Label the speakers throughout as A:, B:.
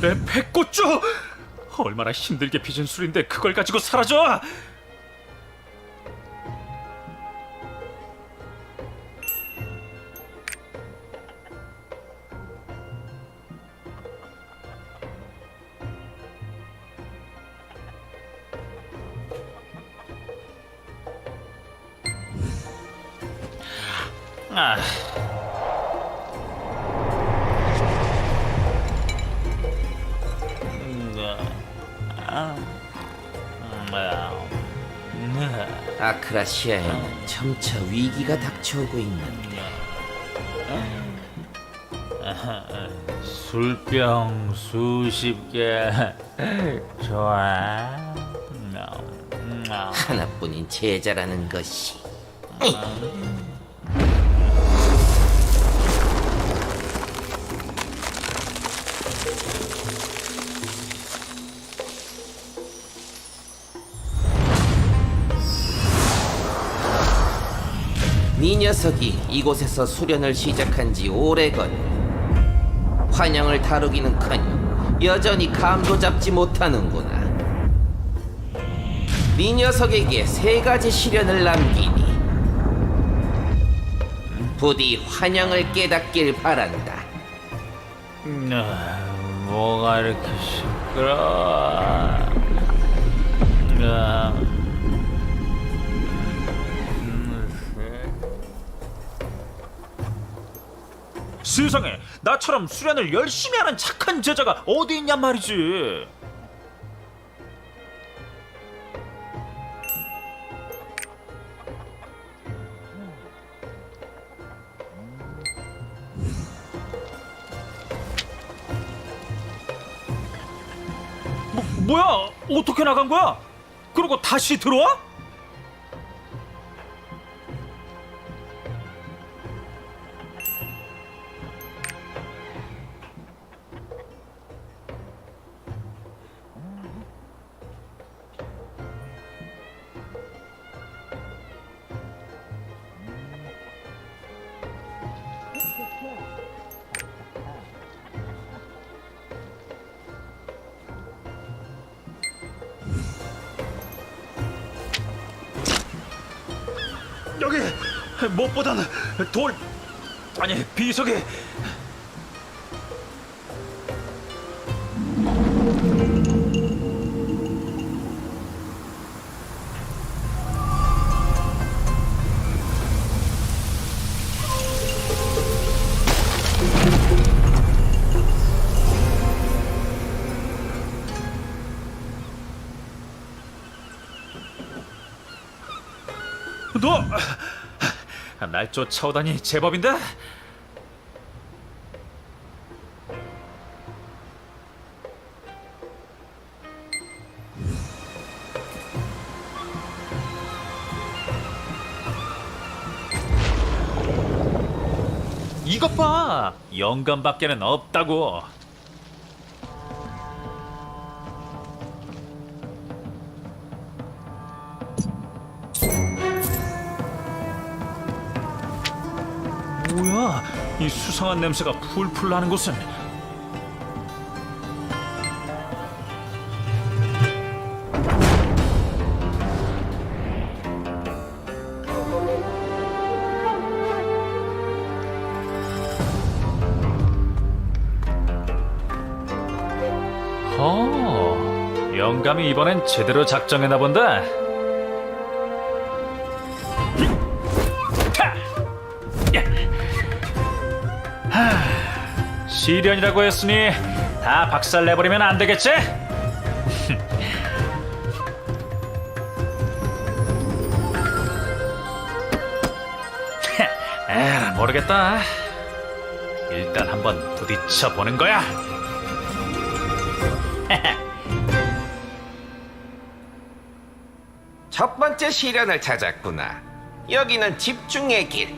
A: 내 배꼽주! 얼마나 힘들게 빚은 술인데 그걸 가지고 사라져!
B: 아크라시아에는 점차 위기가 닥쳐오고 있는데.
A: 술병 수십 개. 좋아.
B: 하나뿐인 제자라는 것이 네 녀석이 이곳에서 수련을 시작한 지 오래건 환영을 다루기는커녕 여전히 감도 잡지 못하는구나 네 녀석에게 세 가지 시련을 남기니 부디 환영을 깨닫길 바란다.
A: 뭐가 이렇게 시끄러워? 아, 세상에 나처럼 수련을 열심히 하는 착한 제자가 어디 있냔 말이지. 뭐, 뭐야? 어떻게 나간 거야? 그리고 다시 들어와? 무엇보다는 돌 아니 비석이 너 날 쫓아오다니 제법인데? 이것 봐! 영감밖에는 없다고! 이 수상한 냄새가 풀풀 나는 곳은 어, 영감이 이번엔 제대로 작정했나 본다. 시련이라고 했으니 다 박살 내버리면 안 되겠지? 에 모르겠다. 일단 한번 부딪혀 보는 거야.
B: 첫 번째 시련을 찾았구나. 여기는 집중의 길.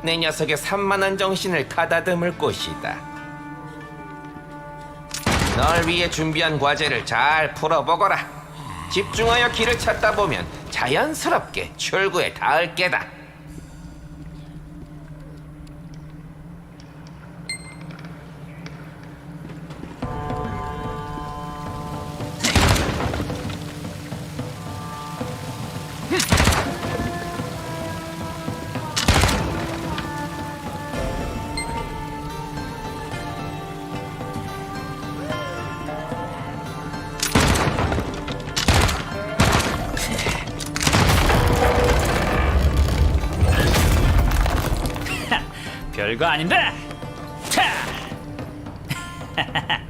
B: 내 녀석의 산만한 정신을 가다듬을 곳이다. 널 위해 준비한 과제를 잘 풀어보거라. 집중하여 길을 찾다 보면 자연스럽게 출구에 닿을 게다.
A: 별거 아닌데. 차!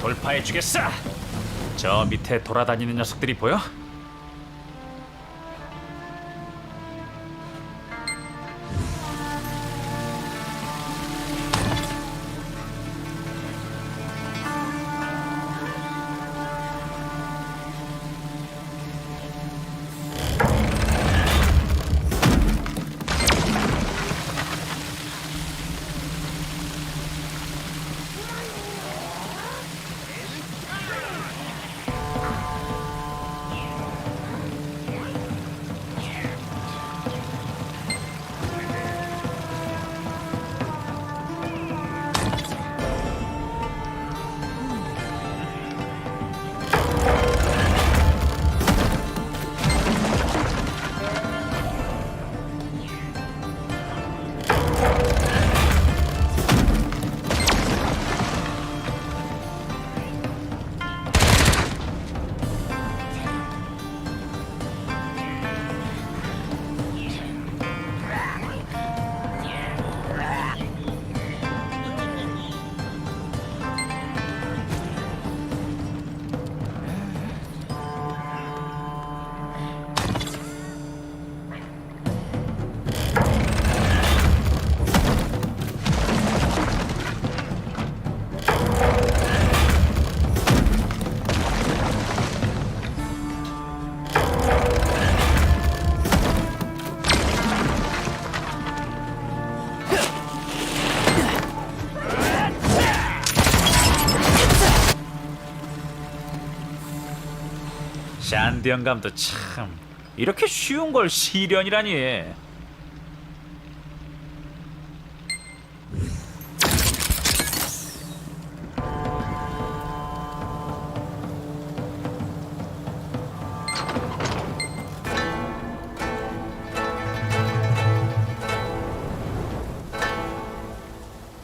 A: 돌파해 주겠어. 저 밑에 돌아다니는 녀석들이 보여? 샨디 영감도 참 이렇게 쉬운 걸 시련이라니.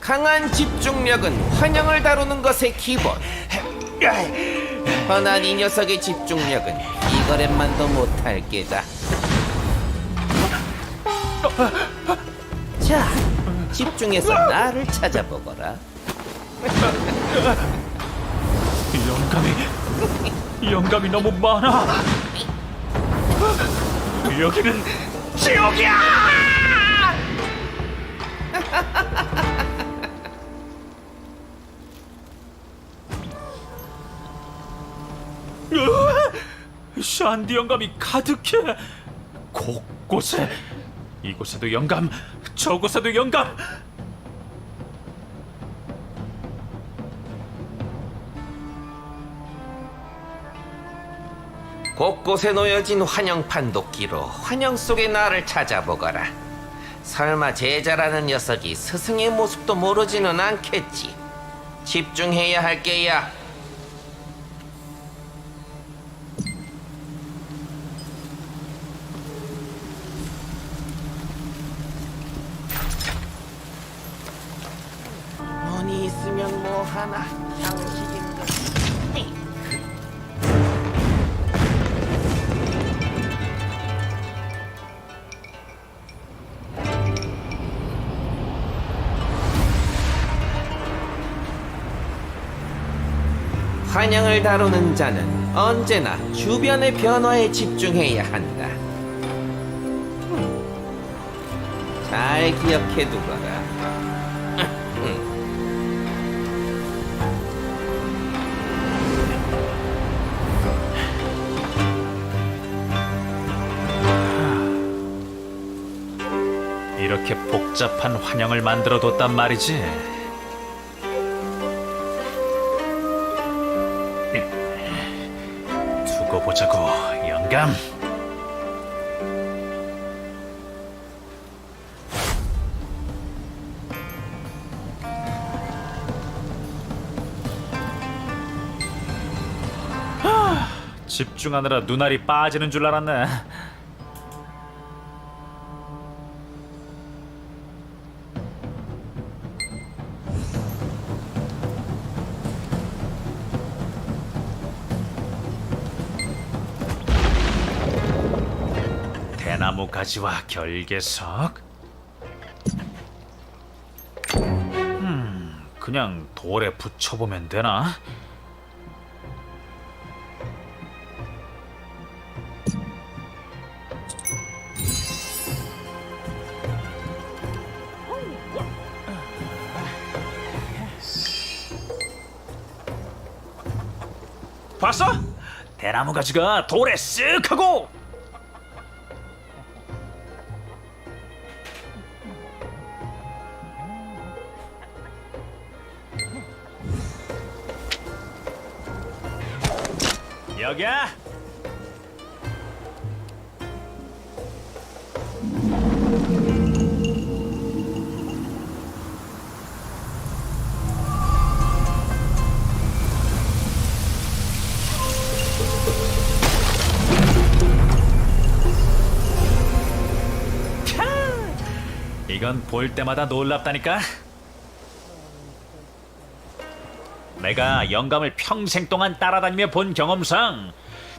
B: 강한 집중력은 환영을 다루는 것의 기본. 허난 이 녀석의 집중력은 이거렛만도 못할 게다. 자, 집중해서 나를 찾아보거라.
A: 영감이 영감이 너무 많아. 여기는 지옥이야. 샨디 영감이 가득해. 곳곳에 이곳에도 영감, 저곳에도 영감.
B: 곳곳에 놓여진 환영판 도끼로 환영 속의 나를 찾아보거라. 설마 제자라는 녀석이 스승의 모습도 모르지는 않겠지. 집중해야 할 게야. 하나 양식인 것. 환영을 다루는 자는 언제나 주변의 변화에 집중해야 한다. 잘 기억해 두거라.
A: 복잡한 환영을 만들어 뒀단 말이지. 두고 보자고, 영감. 집중하느라 눈알이 빠지는 줄 알았네. 가지와 결계석. 음, 그냥 돌에 붙여보면 되나? 봤어? 대나무 가지가 돌에 쓱 하고 이건 볼 때마다 놀랍다니까. 내가 영감을 평생 동안 따라다니며 본 경험상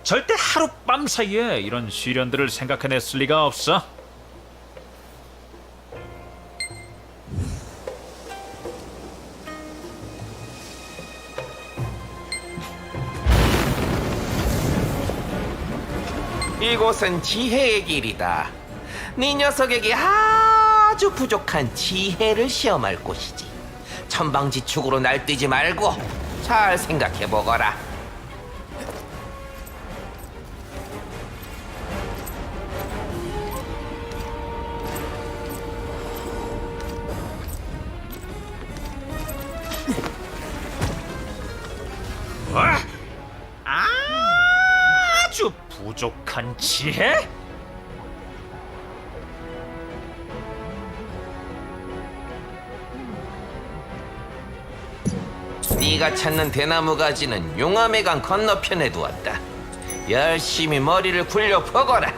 A: 절대 하룻밤 사이에 이런 시련들을 생각해냈을 리가 없어.
B: 이곳은 지혜의 길이다. 네 녀석에게 아 주 부족한 지혜를 시험할 곳이지. 천방지축으로 날뛰지 말고 잘 생각해 보거라.
A: 어? 아주 부족한 지혜?
B: 네가 찾는 대나무 가지는 용암의 강 건너편에 두었다. 열심히 머리를 굴려 퍼거라.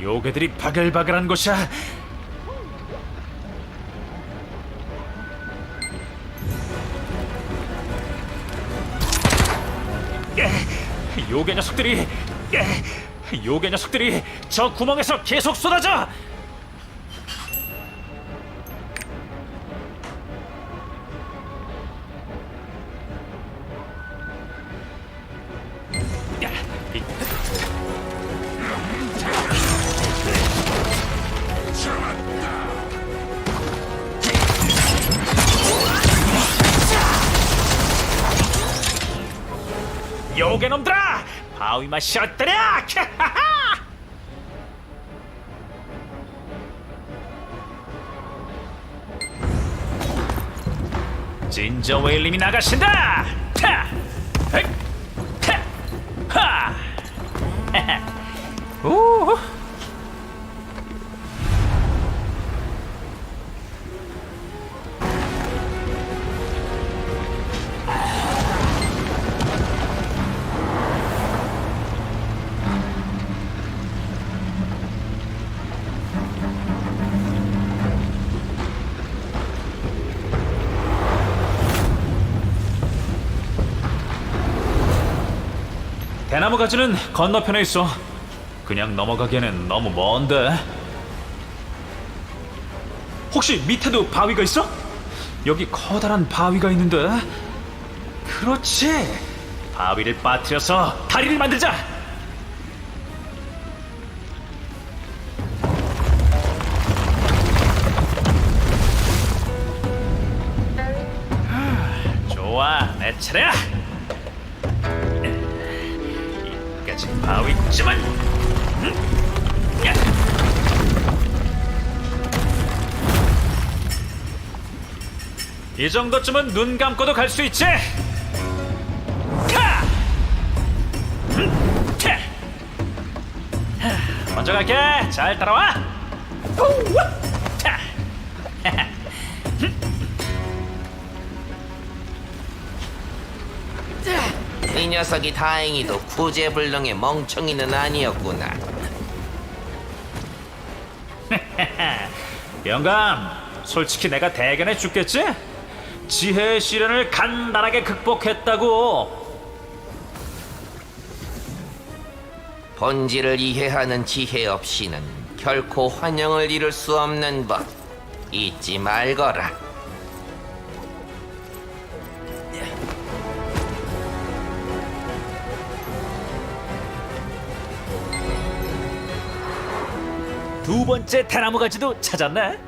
A: 요괴들이 바글바글한 곳이야. 예, 요괴 녀석들이 예, 요괴 녀석들이 저 구멍에서 계속 쏟아져. 어떠냐? 캬하하! 진저 웨일님이 나가신다! 나무 가지는 건너편에 있어. 그냥 넘어가기에는 너무 먼데. 혹시 밑에도 바위가 있어? 여기 커다란 바위가 있는데. 그렇지. 바위를 빠뜨려서 다리를 만들자. 하, 좋아, 내 차례야. 이까지 바위지만 이 정도쯤은 눈 감고도 갈 수 있지. 하, 먼저 갈게. 잘 따라와. 우와!
B: 녀석이 다행히도 구제불능의 멍청이는 아니었구나.
A: 영감, 솔직히 내가 대견해 죽겠지? 지혜의 시련을 간단하게 극복했다고.
B: 본질을 이해하는 지혜 없이는 결코 환영을 이룰 수 없는 법 잊지 말거라.
A: 두 번째 대나무 가지도 찾았네.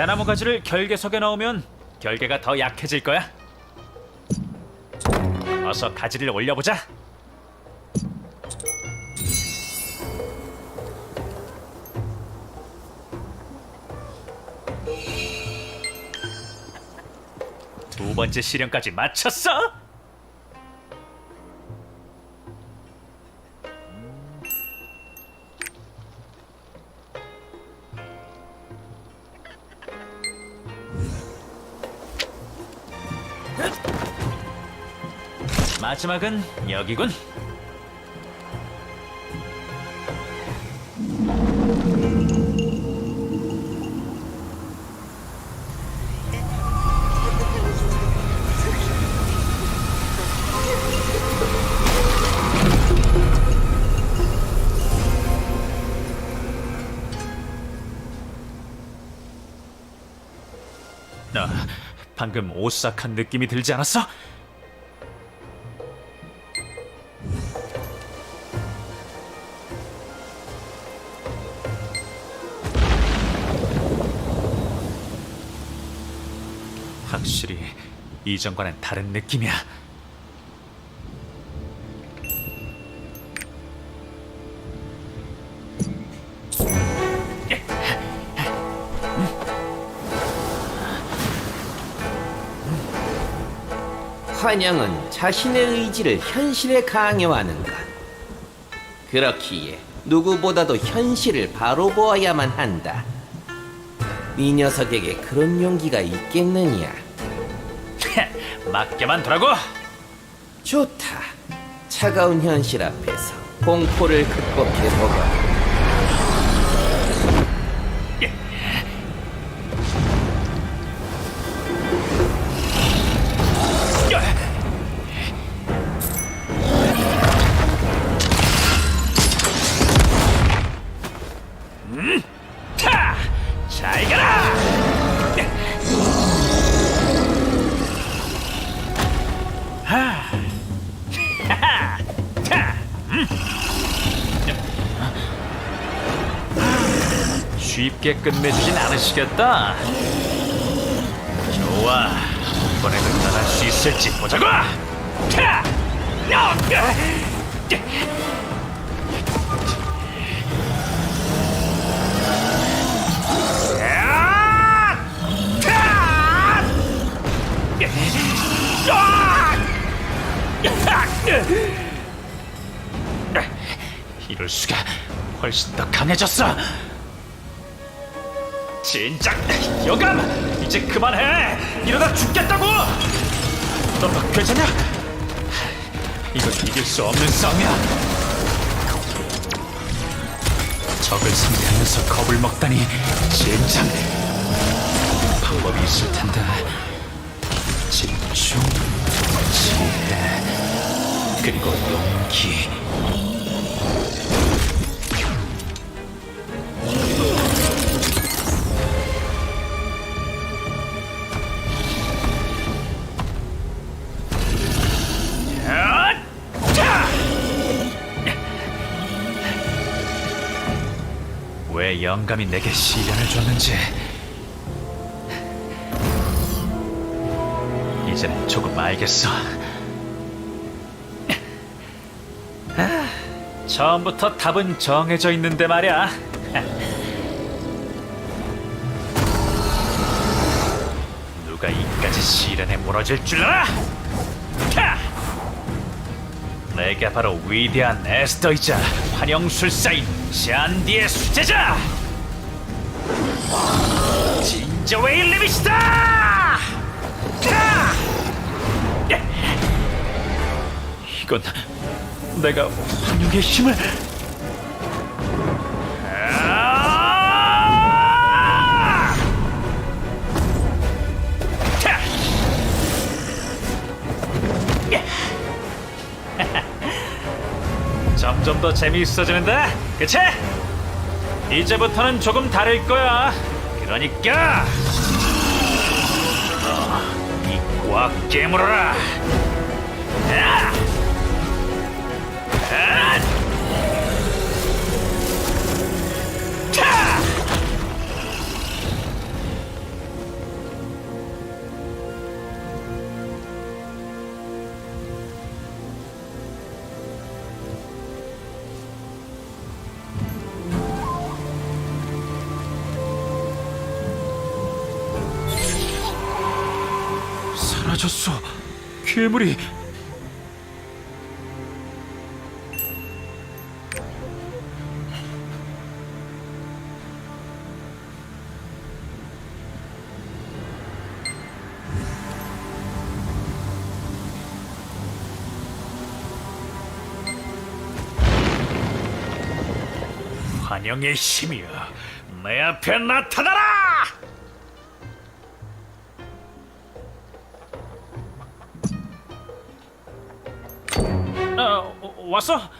A: 대나무 가지를 결계석에 넣으면 결계가 더 약해질 거야. 어서 가지를 올려보자. 두 번째 시련까지 마쳤어? 마지막은 여기군. 아, 방금 오싹한 느낌이 들지 않았어? 이전과는 다른 느낌이야.
B: 환영은 자신의 의지를 현실에 강요하는 것. 그렇기에 누구보다도 현실을 바로 보아야만 한다. 이 녀석에게 그런 용기가 있겠느냐?
A: 맞게만 두라고.
B: 좋다. 차가운 현실 앞에서 공포를 극복해보거
A: 쉽게 끝내주진 않으시겠다. 좋아. 이번에는 나갈 수 있을지 보자고! 이럴 수가 훨씬 더 강해졌어. 진작 여감 이제 그만해. 이러다 죽겠다고. 너 괜찮냐? 이건 이길 수 없는 싸움이야. 적을 상대하면서 겁을 먹다니 진작 방법이 있을 텐데 집중, 지혜, 그리고 용기. 영감이 내게 시련을 줬는지 이제는 조금 알겠어. 처음부터 답은 정해져 있는데 말이야. 누가 이까지 시련에 무너질 줄 알아? 내가 바로 위대한 에스더이자 환영술사인 샨디의 수제자! 진저 웨일리비스다! 이건 내가 환영의 힘을 더 재미있어지는데, 그치? 이제부터는 조금 다를 거야. 그러니까 이꽉 깨물어라. 야! 아! 괴물이 환영의 힘이여 내 앞에 나타나라! 어, 어,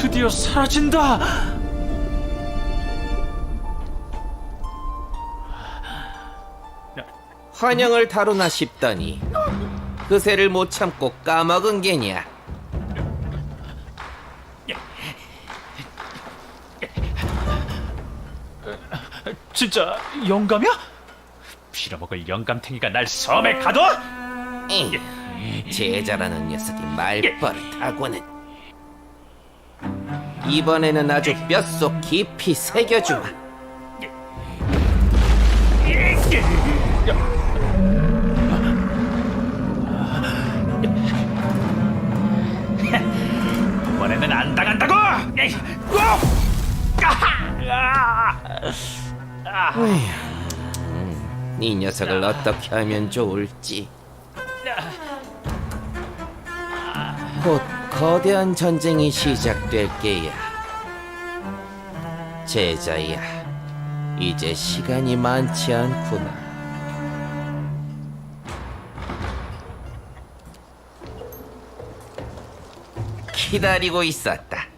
A: 드디어 사라진다.
B: 환영을 다루나 싶더니 그새를 못 참고 까먹은 게냐?
A: 진짜 영감이야? 빌어먹을 영감탱이가 날 섬에 가둬?
B: 이 제자라는 녀석이 말버릇하고는 이번에는 아주 뼛속 깊이 새겨주마.
A: 이번에는 안 당한다고! 에이, 우! 아하! 아!
B: 이 녀석을 어떻게 하면 좋을지. 곧 거대한 전쟁이 시작될 게야. 제자야, 이제 시간이 많지 않구나. 기다리고 있었다.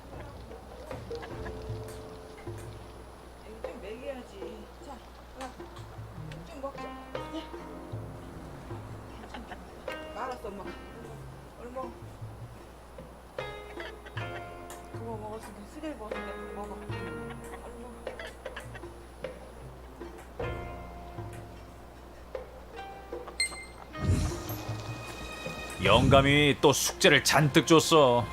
C: 쓰레기 먹었으니까 먹어.
A: 영감이 또 숙제를 잔뜩 줬어.